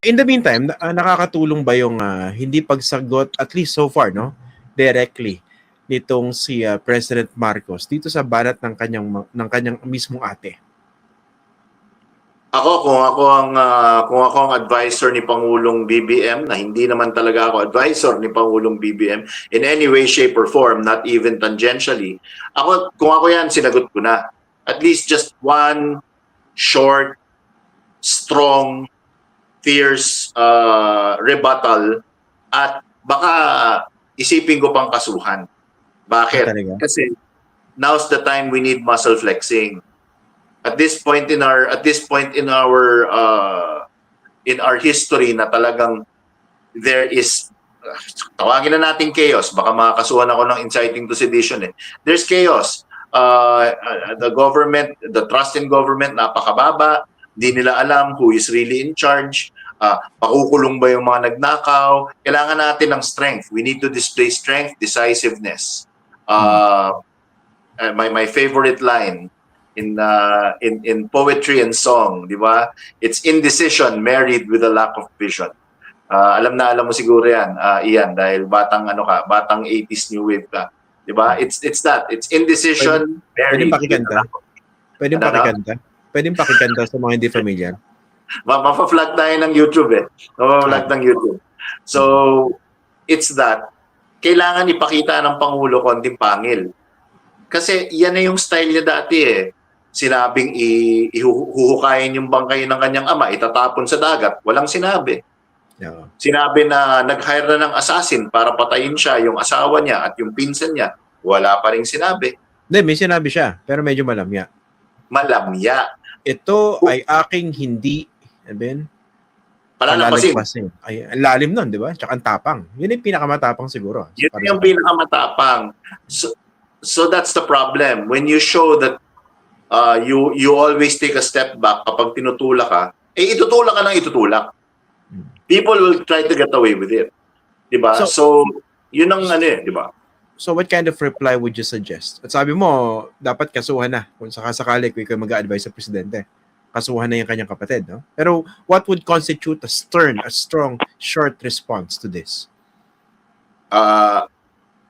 In the meantime, ah, nakakatulong ba yung ah, hindi pagsagot, at least so far, no? Directly, nitong si ah, President Marcos dito sa banat ng kanyang, ng kanyang mismong ate? Ako kung ako ang ah, kung ako ang advisor ni Pangulong BBM na hindi naman talaga ako advisor ni Pangulong BBM in any way shape or form not even tangentially ako kung ako yan sinagot ko na at least just one short strong fierce uh, rebuttal at baka isipin ko pang kasuhan. Bakit? Talaga? kasi now's the time we need muscle flexing. At this point in our at this point in our uh, in our history na talagang there is tawagin na natin chaos. Baka makakasuhan ako ng inciting to sedition eh. There's chaos. Uh, uh, the government the trust in government napakababa. Hindi nila alam who is really in charge uh, pakukulong ba yung mga nagnakaw kailangan natin ng strength we need to display strength decisiveness uh, my my favorite line in uh, in in poetry and song, di ba? It's indecision married with a lack of vision. Uh, alam na alam mo siguro yan, uh, Ian, dahil batang ano ka, batang 80s new wave ka. Di ba? It's it's that. It's indecision Pwede a pakikanta? Pwede Ano, ano? pakikanta? Pwede pakikanta sa mga hindi familiar? Ma- Mapa-flag tayo ng YouTube eh. Mapa-flag ng YouTube. So, it's that. Kailangan ipakita ng Pangulo konting pangil. Kasi yan na yung style niya dati eh. Sinabing i- ihuhukayin yung bangkay ng kanyang ama, itatapon sa dagat. Walang sinabi. Yeah. Sinabi na nag-hire na ng assassin para patayin siya, yung asawa niya at yung pinsan niya. Wala pa rin sinabi. Hindi, may sinabi siya, pero medyo malamya. Malamya. Ito ay aking hindi, Ben, Palalampasin. palalagpasin. Ay, ang lalim nun, di ba? Tsaka ang tapang. Yun yung pinakamatapang siguro. Yun yung pinakamatapang. So, so that's the problem. When you show that uh, you you always take a step back kapag tinutulak ka, eh itutulak ka ng itutulak. Hmm. People will try to get away with it. 'Di ba? So- So, yun ang ano eh, 'di ba? So what kind of reply would you suggest? At sabi mo, dapat kasuhan na kung sakasakali kung ikaw mag-advise sa presidente. Kasuhan na yung kanyang kapatid, no? Pero what would constitute a stern, a strong, short response to this? Uh,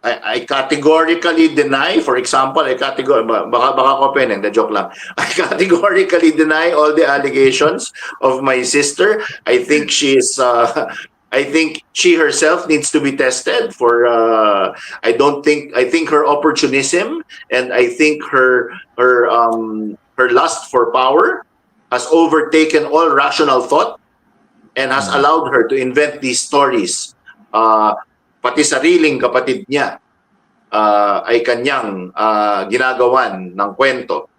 I, I categorically deny, for example, I categor baka baka ko pen, the joke lang. I categorically deny all the allegations of my sister. I think she's uh, I think she herself needs to be tested for uh, I don't think I think her opportunism and I think her her um her lust for power has overtaken all rational thought and has Mhm. allowed her to invent these stories uh, pati sariling kapatid niya ah, ay kanyang ah, ginagawan ng kwento.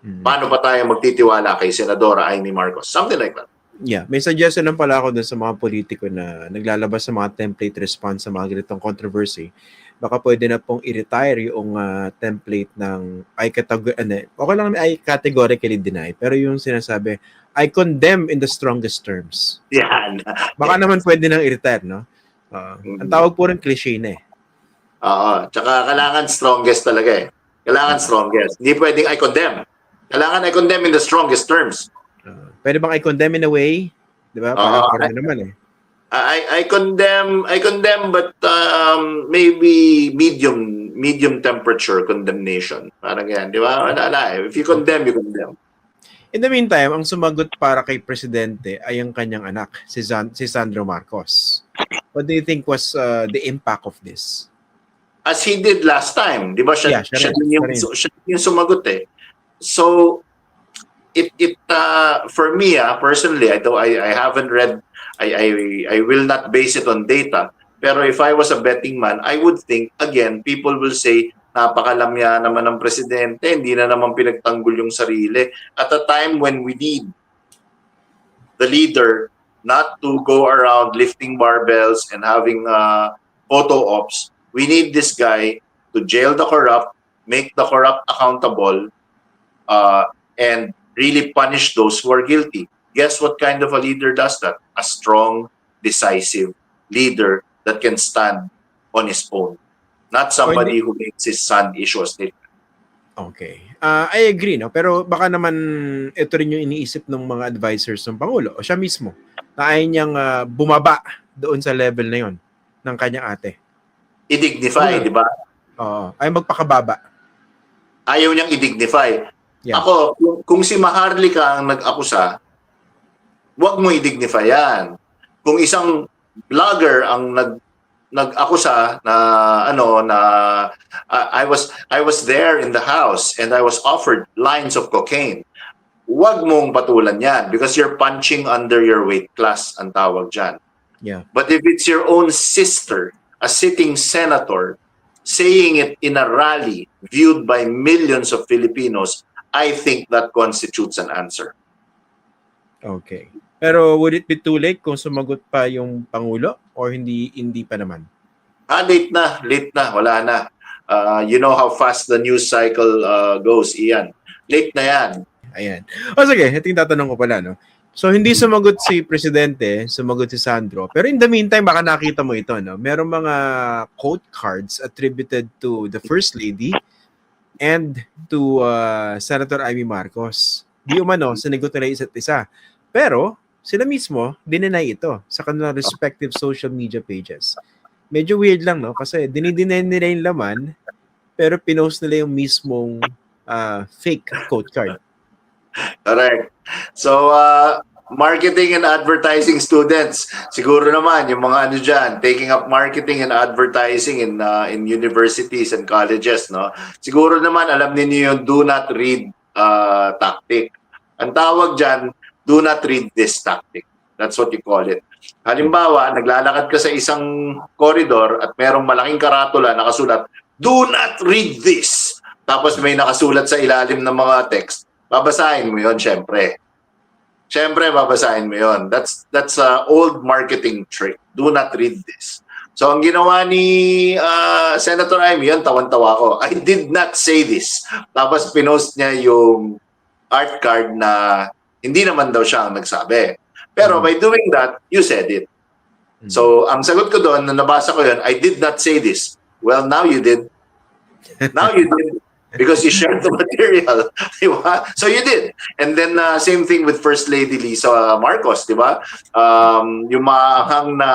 Hmm. Paano ba tayo magtitiwala kay Senadora Amy Marcos? Something like that. Yeah, may suggestion lang pala ako dun sa mga politiko na naglalabas sa mga template response sa mga ganitong controversy. Baka pwede na pong i-retire yung ah, template ng I categor ano, okay lang I categorically deny, pero yung sinasabi I condemn in the strongest terms. Yan. Baka naman pwede nang i-retire, no? Ah, ang tawag po rin cliche na eh. Oo. Tsaka kailangan strongest talaga eh. Kailangan strongest. Hindi pwedeng I condemn. Kailangan I condemn in the strongest terms. Ah, pwede bang I condemn in a way? Di ba? Parang pareho naman eh. I I condemn I condemn but um, maybe medium medium temperature condemnation. Parang yan, di ba? Wala na eh. If you condemn, you condemn. In the meantime, ang sumagot para kay Presidente ay ang kanyang anak, si, San- si Sandro Marcos. What do you think was uh, the impact of this? as he did last time, 'di ba? Yeah, Siya, siya siya, rin, yung, siya siya yung sumagot eh. So it it uh, for me ah, personally, I do I, I haven't read I, I I will not base it on data. Pero if I was a betting man, I would think again, people will say napakalamya naman ng presidente, hindi na naman pinagtanggol yung sarili at a time when we need the leader not to go around lifting barbells and having uh, photo ops. We need this guy to jail the corrupt, make the corrupt accountable, uh, and really punish those who are guilty. Guess what kind of a leader does that? A strong, decisive leader that can stand on his own. Not somebody who makes his son issue a statement. Okay. Ah, I agree, no? Pero baka naman ito rin yung iniisip ng mga advisors ng Pangulo o siya mismo na ayaw niyang ah, bumaba doon sa level na yon ng kanyang ate. I-dignify, Hmm. di ba? Oo. Ayaw magpakababa. Ayaw niyang i-dignify. Yeah. Ako, kung, kung si Maharlika ang nag-akusa, wag mo i-dignify yan. Kung isang vlogger ang nag nag-akusa na ano na I I was I was there in the house and I was offered lines of cocaine. Wag mong patulan yan because you're punching under your weight class ang tawag dyan. Yeah. But if it's your own sister, a sitting senator, saying it in a rally viewed by millions of Filipinos, I think that constitutes an answer. Okay. Pero would it be too late kung sumagot pa yung Pangulo or hindi hindi pa naman? Ah, late na, late na, wala na. Uh, you know how fast the news cycle uh, goes, Ian. Late na yan. Ayan. O sige, ito yung tatanong ko pala, no? So, hindi sumagot si Presidente, sumagot si Sandro. Pero in the meantime, baka nakita mo ito, no? Merong mga quote cards attributed to the First Lady and to uh, Senator Amy Marcos. Di umano, sinagot nila isa't isa. Pero, sila mismo, dinenay ito sa kanilang respective social media pages. Medyo weird lang, no? Kasi dinideny nila yung laman, pero pinost nila yung mismong uh, fake quote card. Correct. So, uh, marketing and advertising students, siguro naman yung mga ano dyan, taking up marketing and advertising in uh, in universities and colleges, no? Siguro naman alam niyo yung do not read uh, tactic. Ang tawag dyan, do not read this tactic. That's what you call it. Halimbawa, naglalakad ka sa isang corridor at merong malaking karatula nakasulat, do not read this. Tapos may nakasulat sa ilalim ng mga text, babasahin mo yon syempre. Syempre, babasahin mo yon. That's that's a old marketing trick. Do not read this. So, ang ginawa ni uh, Senator Amy, yun, tawan-tawa ko. I did not say this. Tapos pinost niya yung art card na hindi naman daw siya ang nagsabi. Pero Mhm. by doing that, you said it. So, ang sagot ko doon, na nabasa ko yun, I did not say this. Well, now you did. Now you did. Because you shared the material. Di ba? So you did. And then, uh, same thing with First Lady Lisa Marcos, di ba? Um, yung mahang na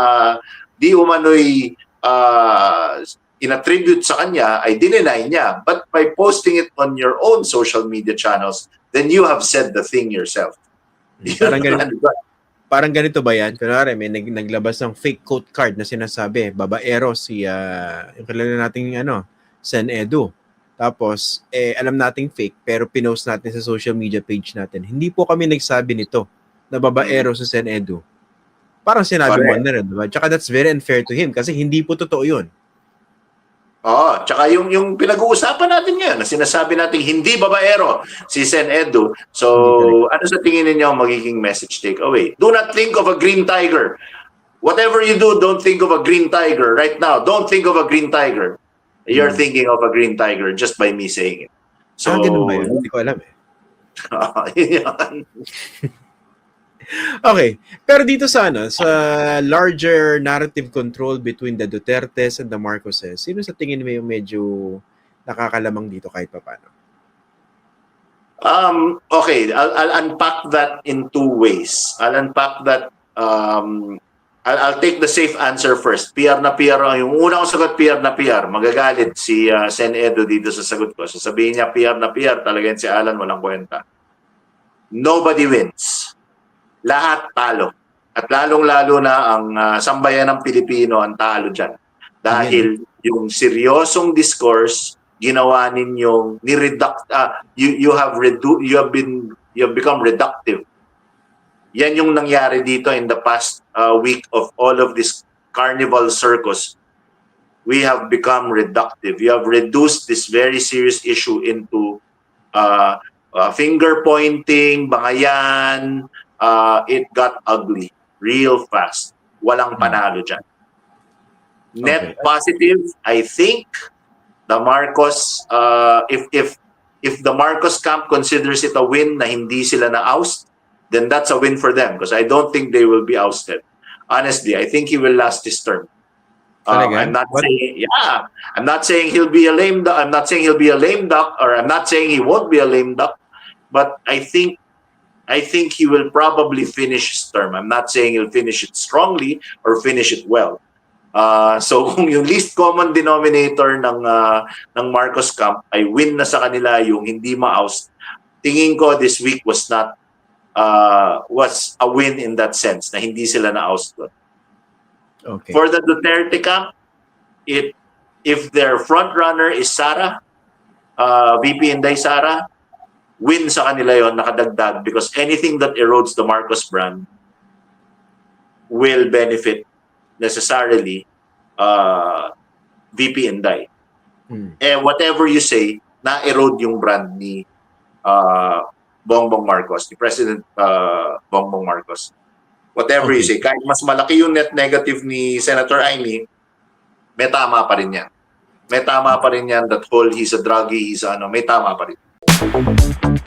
di umano'y uh, inattribute sa kanya ay dinenay niya. But by posting it on your own social media channels, then you have said the thing yourself. Parang ganito, parang ganito ba yan? Kunwari, may nag, naglabas ng fake quote card na sinasabi, babaero si, ah, yung kilala nating ano, Sen Edu. Tapos, eh, alam nating fake, pero pinost natin sa social media page natin. Hindi po kami nagsabi nito na babaero si Sen Edu. Parang sinabi mo Correct. na rin, diba? Tsaka that's very unfair to him kasi hindi po totoo yun. Oo, tsaka yung yung pinag-uusapan natin ngayon na sinasabi natin hindi babaero si Sen Edu. So, ano sa tingin ninyo ang magiging message takeaway? Do not think of a green tiger. Whatever you do, don't think of a green tiger right now. Don't think of a green tiger. You're Hmm. thinking of a green tiger just by me saying it. So, ah, ganun ba yun? Hindi ko alam eh. yun. Okay. Pero dito sa ano, sa larger narrative control between the Dutertes and the Marcoses, sino sa tingin mo yung medyo nakakalamang dito kahit pa paano? Um, okay, I'll, I'll unpack that in two ways. I'll unpack that. Um, I'll, I'll take the safe answer first. PR na PR. ang- Yung una kong sagot, PR na PR. Magagalit si uh, Sen Edo dito sa sagot ko. Sasabihin niya, PR na PR. Talaga si Alan, walang kwenta. Nobody wins. Lahat talo. At lalong-lalo na ang uh, sambayan ng Pilipino ang talo dyan. Dahil yung seryosong discourse, ginawa ninyong ni-reduct ah, you you have redu you have been you have become reductive yan yung nangyari dito in the past uh, week of all of this carnival circus we have become reductive you have reduced this very serious issue into uh, uh, finger pointing bangayan uh, it got ugly real fast walang panalo dyan net Okay. positive i think the Marcos uh, if if if the Marcos camp considers it a win na hindi sila na oust then that's a win for them because I don't think they will be ousted honestly I think he will last his term Um? I'm not What? saying yeah I'm not saying he'll be a lame duck I'm not saying he'll be a lame duck or I'm not saying he won't be a lame duck but I think I think he will probably finish his term. I'm not saying he'll finish it strongly or finish it well. Uh, so kung yung least common denominator ng uh, ng Marcos camp ay win na sa kanila yung hindi ma-oust, tingin ko this week was not uh, was a win in that sense na hindi sila na-oust doon. Okay. For the Duterte camp, it if their front runner is Sara, uh, VP Inday Sara, win sa kanila yon nakadagdag because anything that erodes the Marcos brand will benefit necessarily uh, VP Inday. Hmm. Eh, whatever you say, na-erode yung brand ni uh, Bongbong Marcos, ni President uh, Bongbong Marcos. Whatever you Okay. say, kahit mas malaki yung net negative ni Senator Amy, may tama pa rin yan. May tama pa rin yan that whole he's a druggie, he's a ano, may tama pa rin. Thank you.